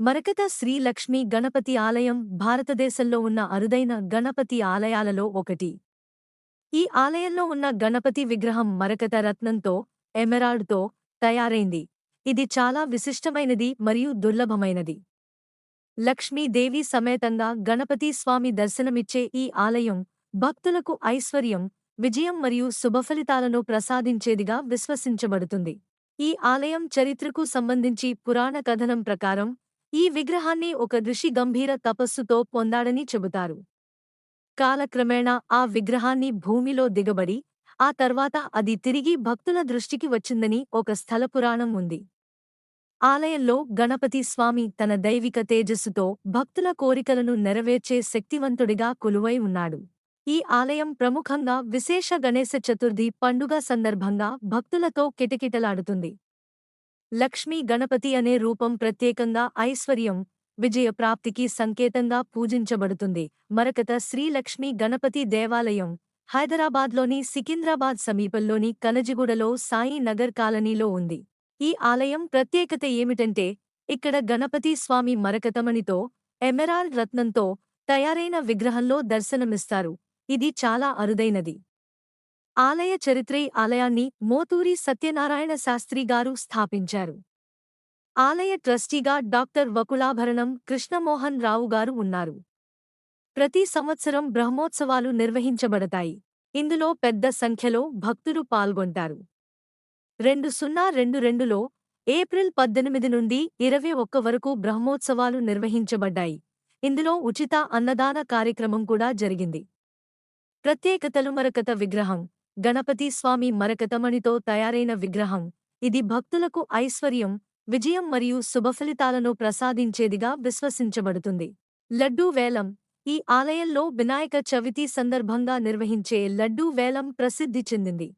మరకత శ్రీ లక్ష్మీ గణపతి ఆలయం భారతదేశంలో ఉన్న అరుదైన గణపతి ఆలయాలలో ఒకటి. ఈ ఆలయంలో ఉన్న గణపతి విగ్రహం మరకత రత్నంతో ఎమెరాడ్తో తయారైంది. ఇది చాలా విశిష్టమైనది మరియు దుర్లభమైనది. లక్ష్మీదేవి సమేతంగా గణపతి స్వామి దర్శనమిచ్చే ఈ ఆలయం భక్తులకు ఐశ్వర్యం విజయం మరియు శుభఫలితాలను ప్రసాదించేదిగా విశ్వసించబడుతుంది. ఈ ఆలయం చరిత్రకు సంబంధించి పురాణ కథనం ప్రకారం ఈ విగ్రహాన్ని ఒక ఋషి గంభీర తపస్సుతో పొందాడని చెబుతారు. కాలక్రమేణా ఆ విగ్రహాన్ని భూమిలో దిగబడి ఆ తర్వాత అది తిరిగి భక్తుల దృష్టికి వచ్చిందని ఒక స్థల పురాణం ఉంది. ఆలయంలో గణపతి స్వామి తన దైవిక తేజస్సుతో భక్తుల కోరికలను నెరవేర్చే శక్తివంతుడిగా కొలువై ఉన్నాడు. ఈ ఆలయం ప్రముఖంగా విశేష గణేశ చతుర్థి పండుగ సందర్భంగా భక్తులతో కిటకిటలాడుతుంది. లక్ష్మీ గణపతి అనే రూపం ప్రత్యేకంగా ఐశ్వర్యం విజయప్రాప్తికి సంకేతంగా పూజించబడుతుంది. మరకత శ్రీలక్ష్మీ గణపతి దేవాలయం హైదరాబాద్లోని సికింద్రాబాద్ సమీపంలోని కనజిగూడలో సాయి నగర్ కాలనీలో ఉంది. ఈ ఆలయం ప్రత్యేకత ఏమిటంటే ఇక్కడ గణపతి స్వామి మరకతమణితో ఎమెరాల్డ్ రత్నంతో తయారైన విగ్రహంలో దర్శనమిస్తారు. ఇది చాలా అరుదైనది. ఆలయ చరిత్రే ఆలయాన్ని మోతూరి సత్యనారాయణ శాస్త్రి గారు స్థాపించారు. ఆలయ ట్రస్టీగా డాక్టర్ వకులాభరణం కృష్ణమోహన్ రావు గారు ఉన్నారు. ప్రతి సంవత్సరం బ్రహ్మోత్సవాలు నిర్వహించబడతాయి. ఇందులో పెద్ద సంఖ్యలో భక్తులు పాల్గొంటారు. రెండు సున్నా రెండు రెండులో ఏప్రిల్ పద్దెనిమిది నుండి ఇరవై ఒక్క వరకు బ్రహ్మోత్సవాలు నిర్వహించబడ్డాయి. ఇందులో ఉచిత అన్నదాన కార్యక్రమం కూడా జరిగింది. ప్రత్యేకతలుమరకత విగ్రహం గణపతి స్వామి మరకతమణితో తయారైన విగ్రహం. ఇది భక్తులకు ఐశ్వర్యం విజయం మరియు శుభఫలితాలను ప్రసాదించేదిగా విశ్వసించబడుతుంది. లడ్డూ వేలం. ఈ ఆలయంలో వినాయక చవితి సందర్భంగా నిర్వహించే లడ్డూ వేలం ప్రసిద్ధి చెందింది.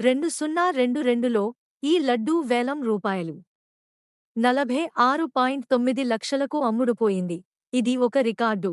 రెండు సున్నా రెండు రెండులో ఈ లడ్డూ వేలం రూపాయలు. నలభై ఆరు పాయింట్ తొమ్మిది లక్షలకు అమ్ముడుపోయింది. ఇది ఒక రికార్డు.